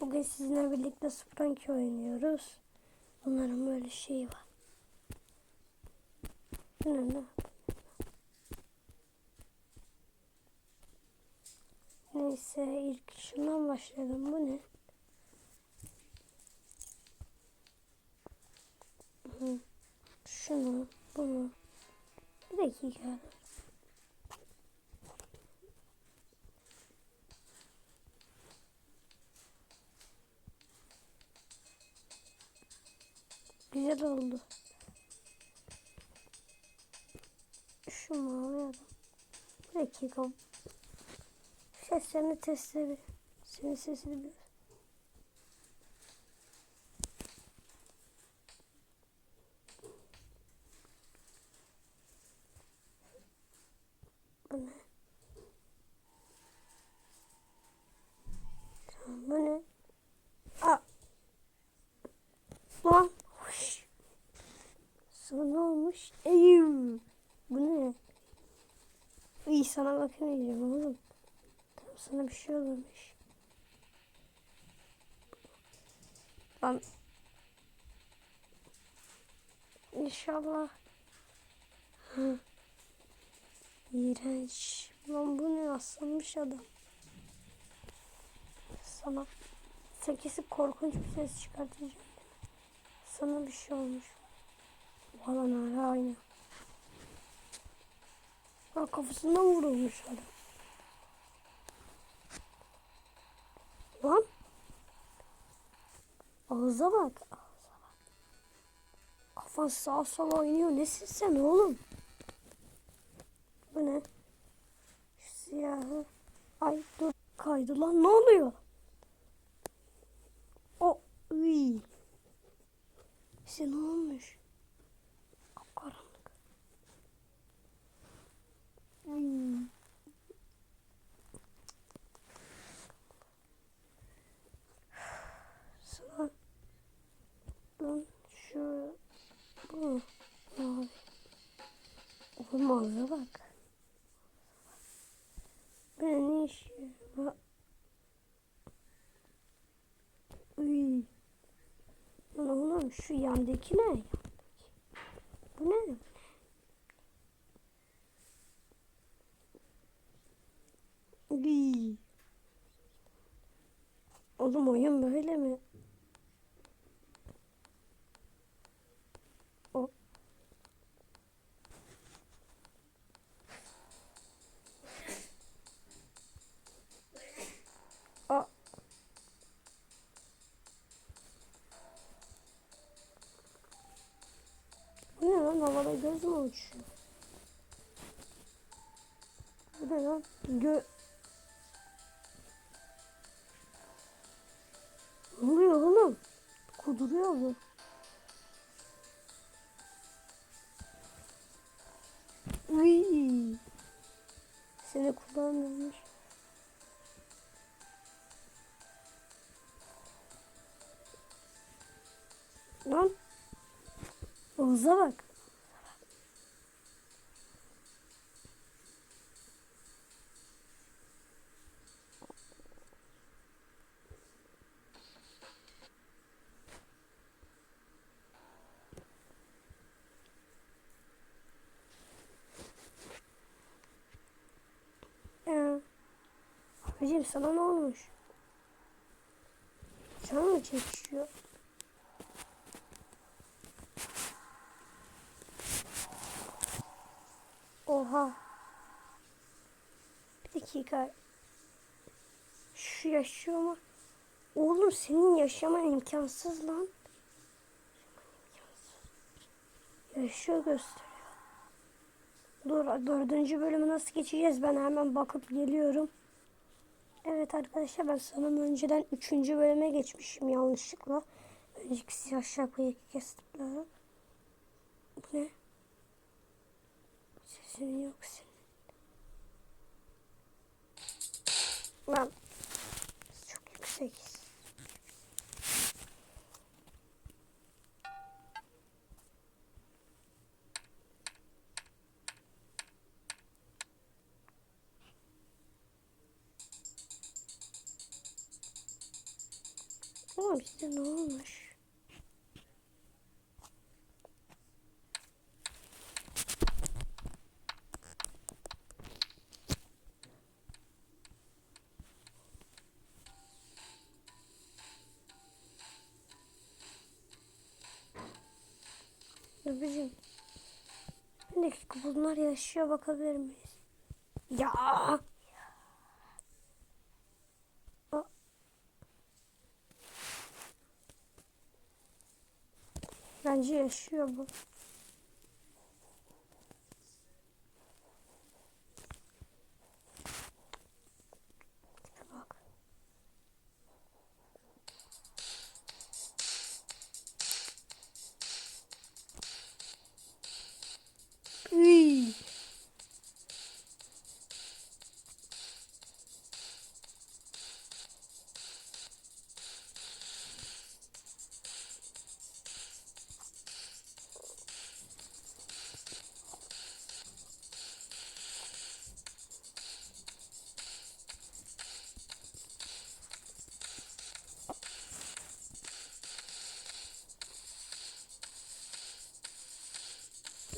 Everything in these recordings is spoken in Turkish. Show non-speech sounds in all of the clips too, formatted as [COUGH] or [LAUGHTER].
Bugün sizinle birlikte Spranky oynuyoruz. Bunların böyle şeyi var. Bu ne ne? Neyse ilk şundan başlayalım. Bu ne? Şunu, bunu. Bir dakika. Güzel oldu. Şu mavi adam. Bir dakika. Seslerini test edelim. Senin sesini bir. Bu ne? Tamam, bu ne? Aa. Lan. Huş. Sana ne olmuş? Eyyuu. Bu ne? İyi sana bakamayacağım oğlum. Tamam sana bir şey olmamış. Lan. İnşallah. Hı. İğrenç. Lan bu ne aslanmış adam. Sana sekisi korkunç bir ses çıkartacağım. Sana bir şey olmuş. Falan hala aynı. Ha, kafasından vurulmuş adam. Lan. Ağza bak. Ağza bak. Kafan sağa sola oynuyor. Nesin sen oğlum? Bu ne? Şu siyahı. Ay dur. Kaydı lan. Ne oluyor? O. Iy. Size ne olmuş? Ben şu bu mavi olmaz bak. Ben var? Uy. Oğlum şu yandaki ne? Yandaki. Bu ne? Uy. Oğlum oyun böyle mi? O. A. Bu ne lan havada göz mü uçuyor? Bu ne lan? Gö... Ne oluyor oğlum? Kuduruyor bu. Uy. Seni kullanmamış. Lan. Oğuz'a bak. Ee, abicim sana ne olmuş? Can mı çekişiyor? Oha. Bir dakika. Şu yaşıyor mu? Oğlum senin yaşaman imkansız lan. Yaşıyor gösteriyor. Dur dördüncü bölümü nasıl geçeceğiz ben hemen bakıp geliyorum. Evet arkadaşlar ben sanırım önceden üçüncü bölüme geçmişim yanlışlıkla. Önceki siyah şapkayı kestim. Bu ne? Sesin yok senin. Lan. Oğlum size ne olmuş? Babacım. Bir dakika bunlar yaşıyor bakabilir miyiz? Ya. 感觉也学不。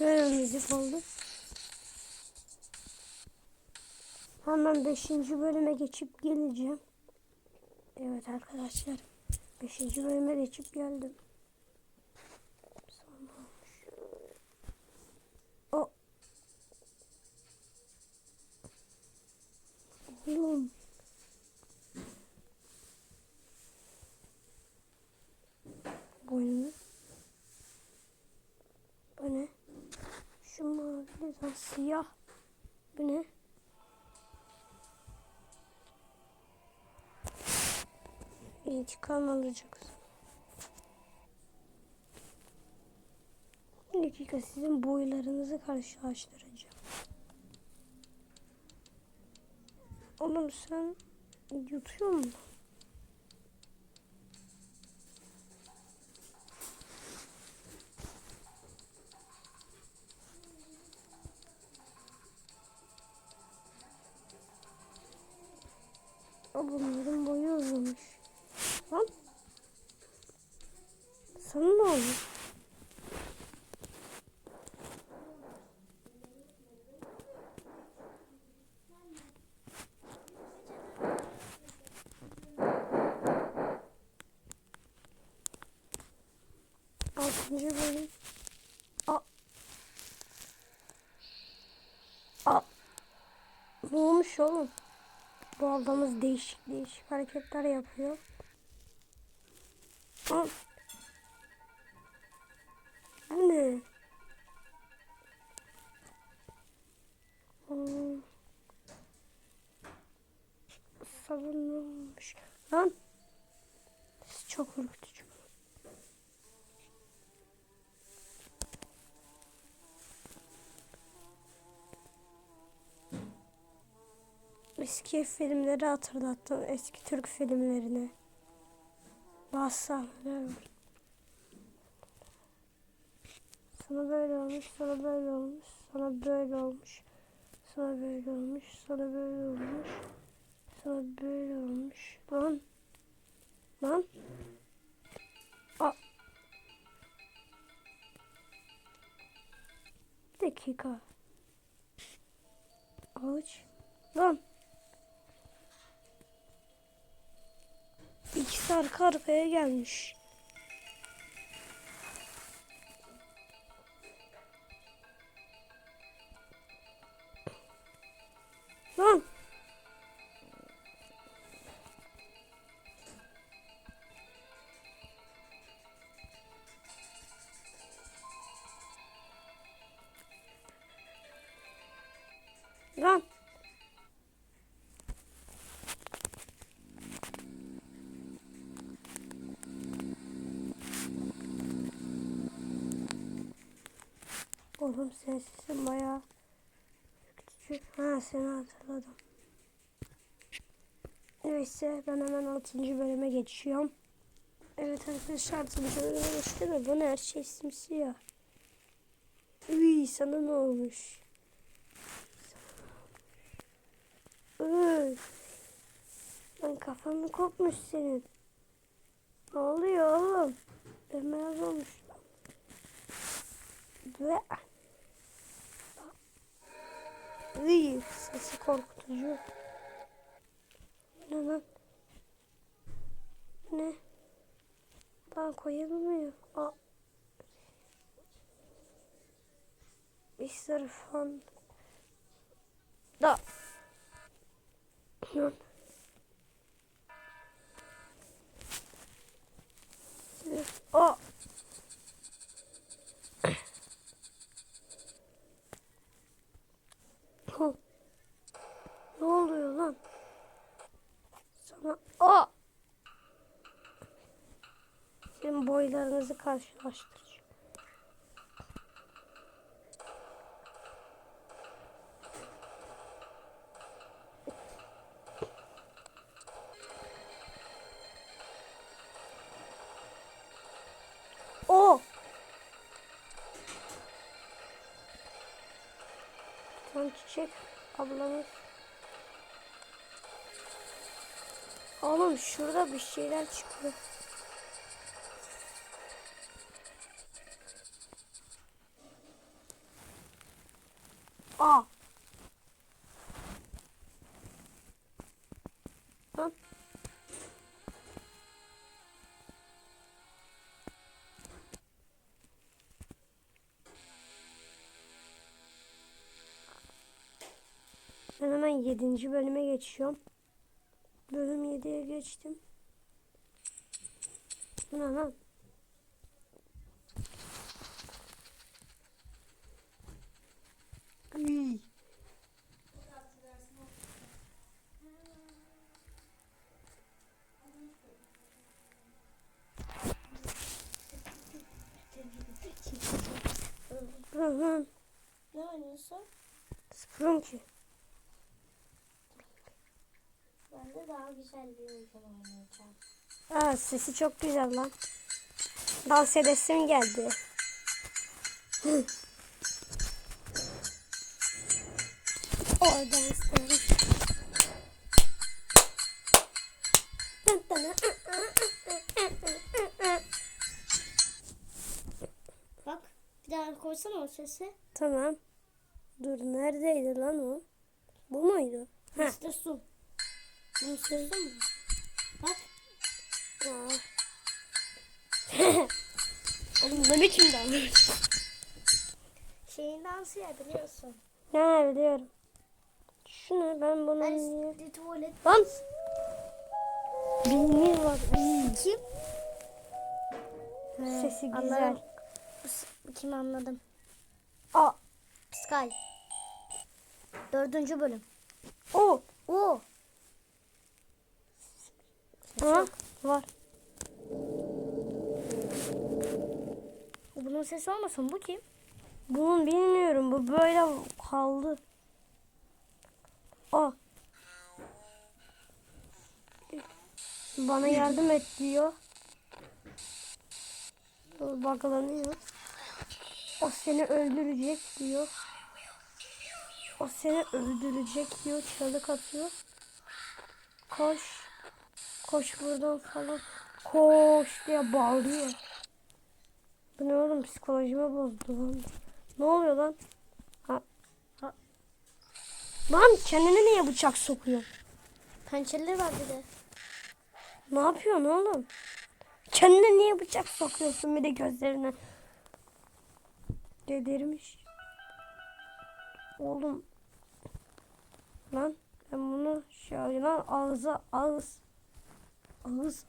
Böyle müzik oldu. Hemen 5. bölüme geçip geleceğim. Evet arkadaşlar. 5. bölüme geçip geldim. Sonra olmuş. O. Oğlum. Boynu. Bu ne? Şu de siyah. Bu ne? İntikam alacaksın. Bir dakika sizin boylarınızı karşılaştıracağım. Oğlum sen yutuyor musun? Bu ablamız değişik değişik hareketler yapıyor. Bu ne? Hmm. Savunulmuş. Lan. Çok korkutucu. Eski filmleri hatırlattım. Eski Türk filmlerini. Bazı sahneler. Sana böyle olmuş, sana böyle olmuş, sana böyle olmuş, sana böyle olmuş, sana böyle olmuş, sana böyle olmuş. Lan. Lan. Aa. Bir dakika. Ağaç. Lan. Arka arkaya gelmiş. Oğlum sensin bayağı küçük. Ha seni hatırladım. Neyse ben hemen 6. bölüme geçiyorum. Evet arkadaşlar 6. bölüme geçti de bu ne her şey simsiyah. Uy sana ne olmuş? Uy. Lan kafan kopmuş senin? Ne oluyor oğlum? Bembeyaz olmuş. Ve İyi, sesi korkutucu. Ne lan? Ne? Daha koyulmuyor. Aa. Mr. Fan. Da. Lan. Hı. Ne oluyor lan? Sana Aa! Şimdi boylarınızı karşılaştıracağım. Tam çiçek ablamız. Oğlum şurada bir şeyler çıkıyor. 7. bölüme geçiyorum. Bölüm 7'ye geçtim. Lan? Iy. Bu ne oynuyorsun? Ki. Ben de daha güzel bir oyun oynayacağım. Aa, sesi çok güzel lan. Dans edesim geldi. O danslar. Dın dın. Bak bir daha koysana o sesi. Tamam. Dur neredeydi lan o? Bu muydu? Mr. Su. Bunu sözün mü? Bak. [LAUGHS] Oğlum ne biçim dans? şeyin dansı ya biliyorsun. Ne biliyorum. Şunu ben bunu niye? Alice tuvalet. Lan. Bilmiyor var. Kim? Sesi güzel. Anladım. Kim anladım. Aa. Sky. Dördüncü bölüm. O. Oo. Ha? Var. Bunun sesi olmasın bu kim? Bunun bilmiyorum. Bu böyle kaldı. Aa. Bana yardım et diyor. Baklanıyor. O seni öldürecek diyor. O seni öldürecek diyor. Çığlık atıyor. Koş. Koş buradan falan. Koş diye bağırıyor. Bu ne oğlum psikolojime bozdu lan. Ne oluyor lan? Ha. ha. Lan kendine niye bıçak sokuyor? Pençeleri var bir de. Ne yapıyorsun oğlum? Kendine niye bıçak sokuyorsun bir de gözlerine? Delirmiş. Oğlum. Lan ben bunu şöyle ağza ağız. Ağız.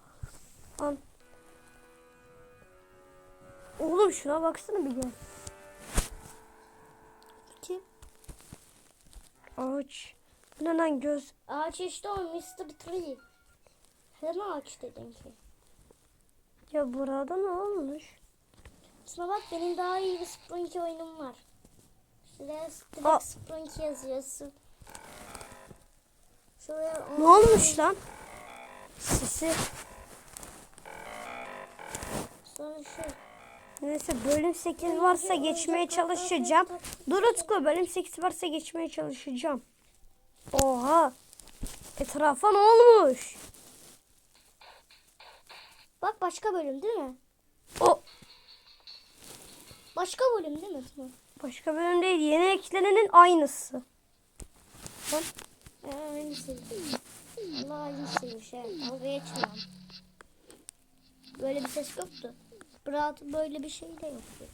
Lan. Oğlum şuna baksana bir gel. Kim? Ağaç. Bu ne lan göz? Ağaç işte o Mr. Tree. Sen ağaç dedin ki. Ya burada ne olmuş? Şuna bak benim daha iyi bir Spelunky oyunum var. Şuraya direkt yazıyorsun. Şuraya Ne olmuş lan? Sesi. Sonra şu. Neyse bölüm 8 varsa geçmeye çalışacağım. Dur Utku bölüm 8 varsa geçmeye çalışacağım. Oha. Etrafa ne olmuş? Bak bak başka bölüm değil mi? O Başka bölüm değil mi? Başka bölüm değil. Yeni eklenenin aynısı. Ee, aynısı. Allah aynısıymış he. Dalga geçmiyorum. Böyle bir ses yoktu. Rahat böyle bir şey de yoktu.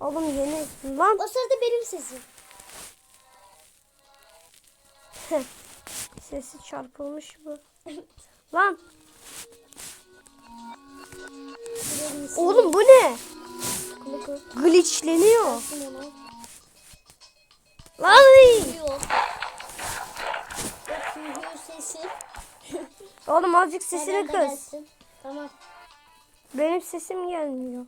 Oğlum yeni. Lan O sırada benim sesim. sesi çarpılmış bu. Lan oğlum bu ne? Glitchleniyor. Lan sesi. Oğlum azıcık sesini kız. gelsin? Tamam. Benim sesim gelmiyor.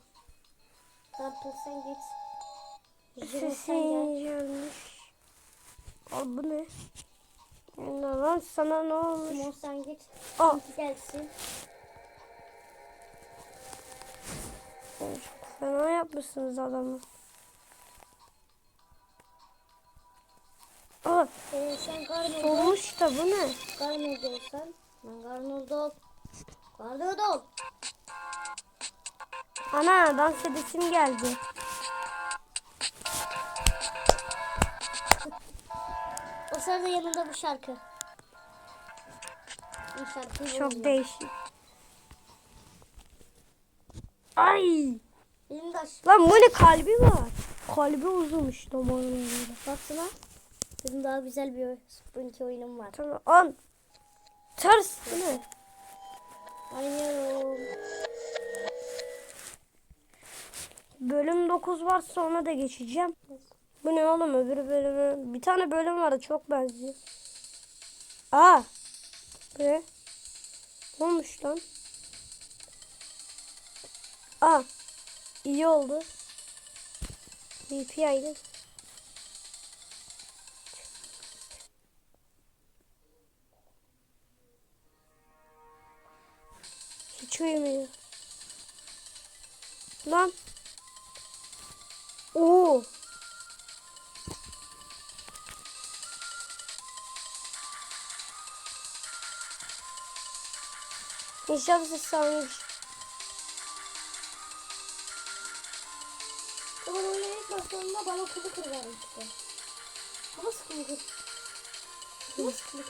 Tartıl sen git. Sesin gelmiş. Al bu ne? Ne lan sana ne olmuş? Simon sen git. Tinky gelsin. Çok fena yapmışsınız adamı. Aa, Ee, sen Garnold ol. olmuş da bu ne? Garnold olsan. Ben Garnold ol. Garnold ol. Ana dans edesim geldi. O sırada yanında bu şarkı. Bu şarkıyı Çok buldum. değişik. Ay! Benim de. Lan bu ne kalbi var? Kalbi uzunmuş damarında. Baksana. Benim daha güzel bir Sprinky oyunum var. Tamam an. Ters bu ne? Oynuyorum. Bölüm 9 var sonra da geçeceğim. Bu ne oğlum öbür bölümü? Bir tane bölüm vardı çok benziyor. Aa. Ne? Ne olmuş lan? Aa. iyi oldu. VPI'di. Hiç uyumuyor. Lan. Oo. İnşallah ses sağlamış. Ama oyunun ilk başlarında bana kulu kır vermişti. Bu nasıl kulu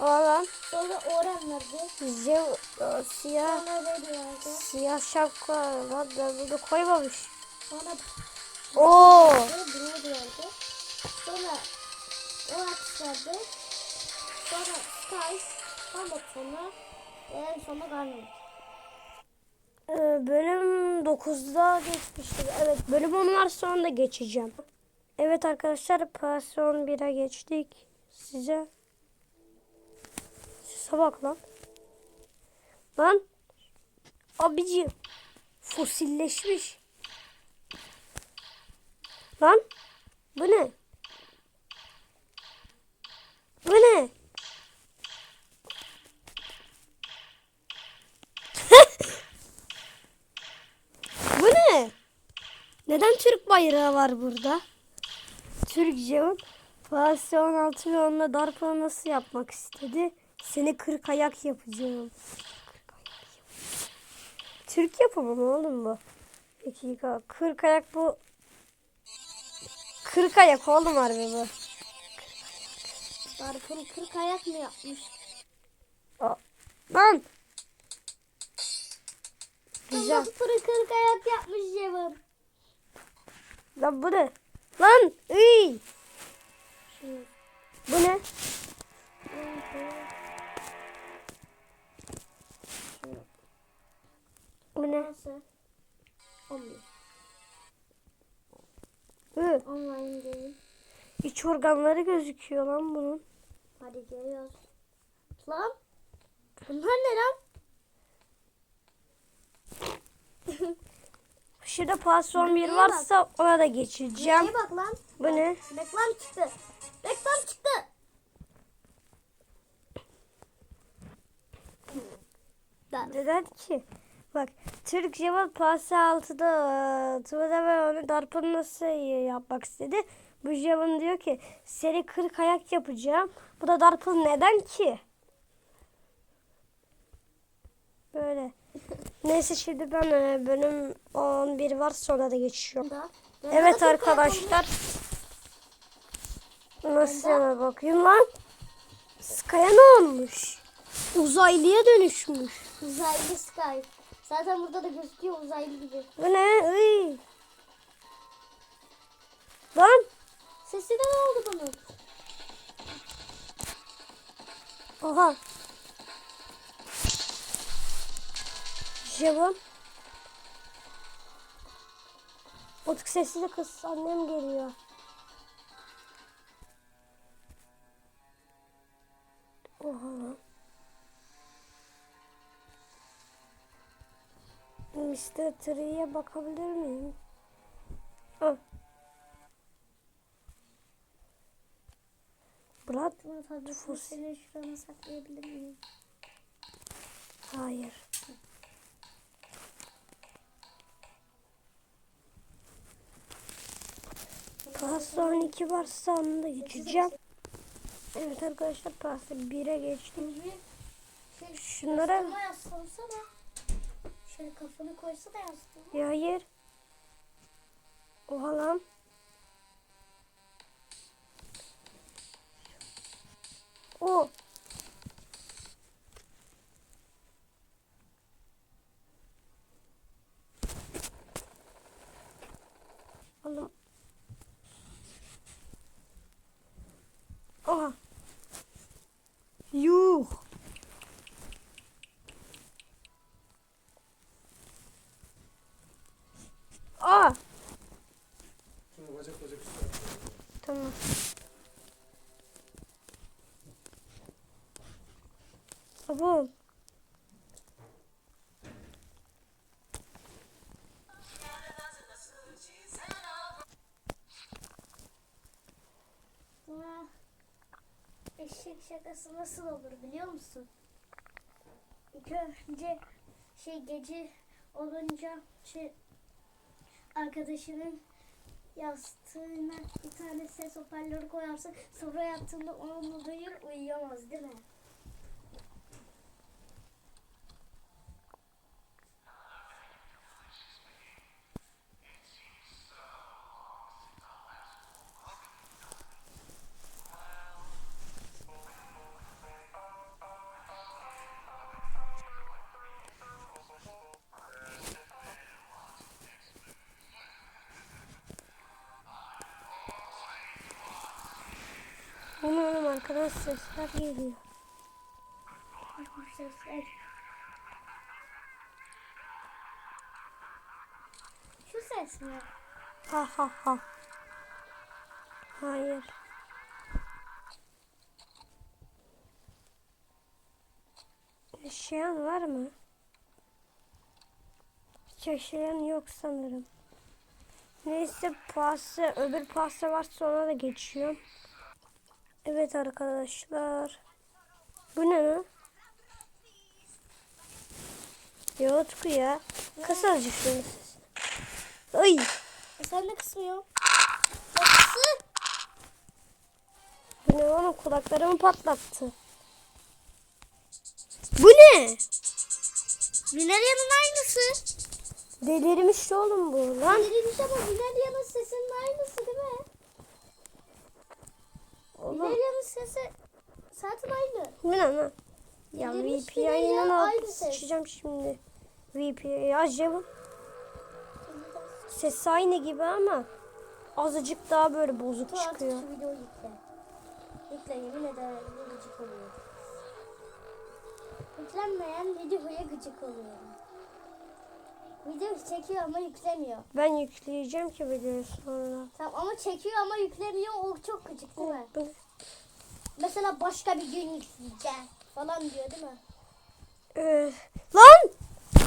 kır? Bu nasıl kulu kır? Aa lan. Sonra verdi. Zev, e, siyah, Sonra siyah şapka. Ben burada koymamış. Sonra Oo. Broad verdi. Sonra Oax verdi. Sonra Skies. Ondan sonra en sonunda Garnet. Ee, bölüm 9'da geçmiştik. Evet bölüm 10 var sonra da geçeceğim. Evet arkadaşlar Person 1'e geçtik. Size Size bak lan. Lan. Abici. Fosilleşmiş. Lan. Bu ne? Bu ne? [LAUGHS] Bu ne? Neden Türk bayrağı var burada? Türk Cevap Fatih 16 ve onunla darpa nasıl yapmak istedi? Seni kırk ayak yapacağım. Kırk ayak yapacağım. Türk yapımı mı oğlum bu? Dakika. Kırk ayak bu. Kırk ayak oğlum harbi bu. Darpın kırk ayak mı yapmış? Aa, Lan. Güzel. Darpın kırk ayak yapmış Cevap. Lan bu ne? Lan. Iy. Şimdi. Bu ne? Bu ne? Olmuyor. Hı. Online değil. İç organları gözüküyor lan bunun. Hadi geliyoruz. Lan. Bunlar ne lan? Şurada [LAUGHS] patron bir Neye varsa ona da geçeceğim. Neye bak lan? Bu ne? Reklam çıktı. Reklam çıktı. Neden ki? Bak Türk Cevap Pası 6'da Tuğda ve onu darpını nasıl yapmak istedi. Bu Cevap diyor ki seni kırk ayak yapacağım. Bu da darpın neden ki? Böyle. [LAUGHS] Neyse şimdi ben bölüm 11 var sonra da geçiyorum. Evet arkadaşlar. Nasıl yana bakayım lan? Sky'a ne olmuş? Uzaylıya dönüşmüş. Uzaylı Sky. Zaten burada da gözüküyor uzaylı gibi. Bu ne? Iy. Lan. Sesi de ne oldu bunun? Oha. Jevon. Otuk sessiz kız. Annem geliyor. Oha lan. Mr. Tree'ye bakabilir miyim? Ah. Tabii seni şurana saklayabilir miyim? Hayır. Pasta 12 varsa onu da geçeceğim. Evet arkadaşlar pasta 1'e geçtim. Şey, Şunlara. Şöyle kafanı koysa da yastığa. ya hayır. Oha lan. O. Oğlum. Oha. Yuh. Aa. Şunu bacak bacak üstüne. Tamam. Aa, Eşek şakası nasıl olur biliyor musun? İlk önce şey gece olunca şey arkadaşının yastığına bir tane ses hoparlörü koyarsın sonra yattığında onu duyur uyuyamaz değil mi? Arkadan sesler geliyor. Sesler. Şu ses mi? Ha ha ha. Hayır. Yaşayan var mı? Hiç yaşayan yok sanırım. Neyse pasta, öbür pasta varsa ona da geçiyorum. Evet arkadaşlar. Bu ne lan? Ya Utku ya. Kıs azıcık şunu sesini. Ay. E sen de kısmıyor. Nasıl? Bu ne oğlum kulaklarımı patlattı. Bu ne? Valerian'ın aynısı. Delirmiş oğlum bu lan. Verilmiş ama Valerian'ın sesinin aynısı değil mi? Oğlum Valerian'ın sesi zaten aynı. bu ne lan? Ya aynı ses. sıçacağım şimdi. VP'ye acaba ses aynı gibi ama azıcık daha böyle bozuk artık çıkıyor. şu videoyu yükle. Yükle yemin ederim gıcık oluyor. Yüklenmeyen videoya gıcık oluyor. Video çekiyor ama yüklemiyor. Ben yükleyeceğim ki videoyu sonra. Tamam ama çekiyor ama yüklemiyor. O çok gıcık değil mi? Mesela başka bir gün yükleyeceğim falan diyor değil mi? Ee, lan!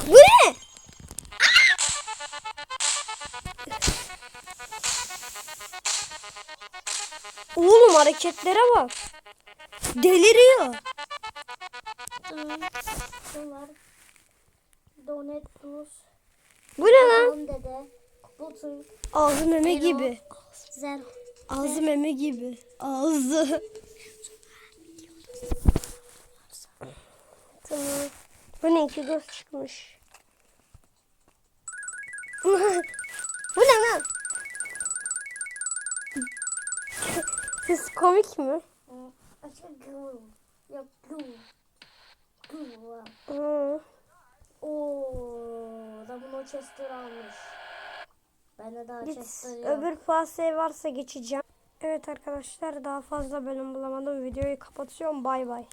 Bu ne? Oğlum hareketlere bak. Deliriyor. Var? Donet Plus. Bu ne lan? Dede. Ağzı meme gibi. Ağzı meme gibi. Ağzı. Tamam. Bu ne iki göz çıkmış. [LAUGHS] Bu ne lan? Siz komik mi? Açık. Yok da bunu Chester almış. Ben de daha Git Chester yok. öbür pastayı varsa geçeceğim. Evet arkadaşlar daha fazla bölüm bulamadım. Videoyu kapatıyorum. Bay bay.